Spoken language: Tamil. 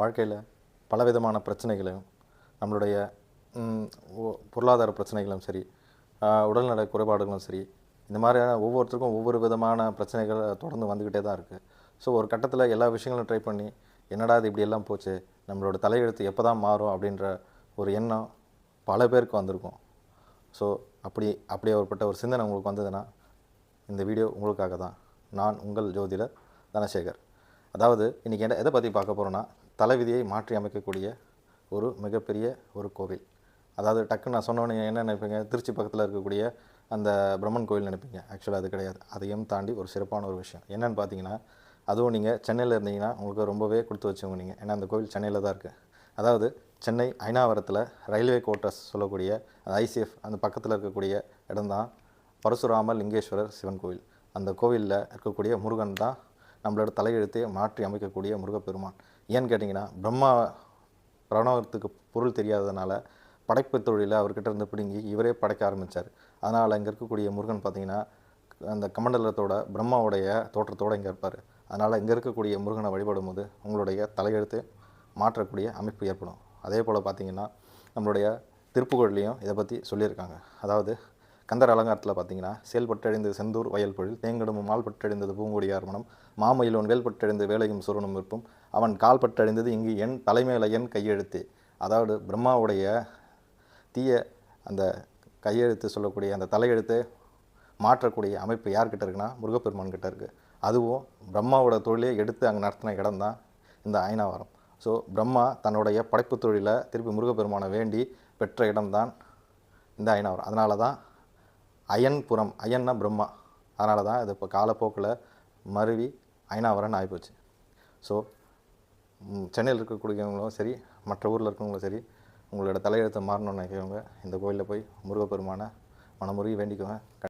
வாழ்க்கையில் பலவிதமான பிரச்சனைகளையும் நம்மளுடைய பொருளாதார பிரச்சனைகளும் சரி உடல்நல குறைபாடுகளும் சரி இந்த மாதிரியான ஒவ்வொருத்தருக்கும் ஒவ்வொரு விதமான பிரச்சனைகள் தொடர்ந்து வந்துக்கிட்டே தான் இருக்குது ஸோ ஒரு கட்டத்தில் எல்லா விஷயங்களும் ட்ரை பண்ணி என்னடா இது இப்படியெல்லாம் போச்சு நம்மளோட தலையெழுத்து எப்போ தான் மாறும் அப்படின்ற ஒரு எண்ணம் பல பேருக்கு வந்திருக்கும். ஸோ அப்படி அப்படி ஒருப்பட்ட ஒரு சிந்தனை உங்களுக்கு வந்ததுன்னா இந்த வீடியோ உங்களுக்காக தான். நான் உங்கள் ஜோதிடர் தனசேகர். அதாவது இன்றைக்கி என்ன எதை பற்றி பார்க்க போகிறோன்னா தலைவிதியை மாற்றி அமைக்கக்கூடிய ஒரு மிகப்பெரிய ஒரு கோவில். அதாவது டக்குன்னு நான் சொன்னோன்னு என்ன நினைப்பீங்க? திருச்சி பக்கத்தில் இருக்கக்கூடிய அந்த பிரம்மன் கோவில் நினைப்பீங்க. ஆக்சுவலாக அது கிடையாது. அதையும் தாண்டி ஒரு சிறப்பான ஒரு விஷயம். என்னென்னு பார்த்தீங்கன்னா அதுவும் நீங்கள் சென்னையில் இருந்தீங்கன்னா உங்களுக்கு ரொம்பவே கொடுத்து வச்சவங்க நீங்கள் ஏன்னா அந்த கோவில் சென்னையில் தான் இருக்குது அதாவது சென்னை ஐநாவரத்தில் ரயில்வே கோட்டர்ஸ் சொல்லக்கூடிய அந்த ஐசிஎஃப் அந்த பக்கத்தில் இருக்கக்கூடிய இடம்தான் பரசுராம லிங்கேஸ்வரர் சிவன் கோவில். அந்த கோவிலில் இருக்கக்கூடிய முருகன் தான் நம்மளோட தலையெழுத்தை மாற்றி அமைக்கக்கூடிய முருகப்பெருமான். ஏன்னு கேட்டிங்கன்னா பிரம்மா பிரணவத்துக்கு பொருள் தெரியாததுனால படைப்பு தொழிலை அவர்கிட்ட இருந்து பிடுங்கி இவரே படைக்க ஆரம்பித்தார் அதனால் இங்கே இருக்கக்கூடிய முருகன் பார்த்தீங்கன்னா அந்த கமண்டலத்தோட பிரம்மாவுடைய தோற்றத்தோடு இங்கே இருப்பார். அதனால் இங்கே இருக்கக்கூடிய முருகனை வழிபடும் போது உங்களுடைய தலையெழுத்து மாற்றக்கூடிய அமைப்பு ஏற்படும். அதே போல் பார்த்தீங்கன்னா நம்மளுடைய திருப்புகழ்லையும் இதை பற்றி சொல்லியிருக்காங்க. அதாவது கந்தர் அலங்காரத்தில் பார்த்தீங்கன்னா செயல்பட்டழிந்து செந்தூர் வயல் பொழில் தேங்கடமும் மால் பட்டடைந்தது பூங்கொடியார் மனம் மாமயிலோன் வேல் பட்டடைந்த வேலையும் சுரணும் இருப்பும் அவன் கால் பட்டடைந்தது இங்கு என் தலைமையில என் கையெழுத்து. அதாவது பிரம்மாவுடைய தீய அந்த கையெழுத்து சொல்லக்கூடிய அந்த தலையெழுத்தை மாற்றக்கூடிய அமைப்பு யார்கிட்ட இருக்குன்னா முருகப்பெருமான் கிட்ட இருக்குது அதுவும் பிரம்மாவோட தொழிலை எடுத்து அங்கே நடத்தின இடம் தான் இந்த ஐநாவரம். ஸோ பிரம்மா தன்னுடைய படைப்பு தொழிலை திருப்பி முருகப்பெருமானை வேண்டி பெற்ற இடம்தான் இந்த ஐநாவரம். அதனால தான் அயன்புரம் அயன்னா பிரம்மா. அதனால தான் இது இப்போ காலப்போக்கில் மருவி ஐநாவரன் ஆகிப்போச்சு ஸோ சென்னையில் இருக்கக்கூடியவங்களும் சரி மற்ற ஊரில் இருக்கவங்களும் சரி உங்களோட தலையெழுத்தை மாறணும்னு நினைக்கிறவங்க இந்த கோயிலில் போய் முருகப்பெருமானை மனமுருகி வேண்டிக்கோங்க.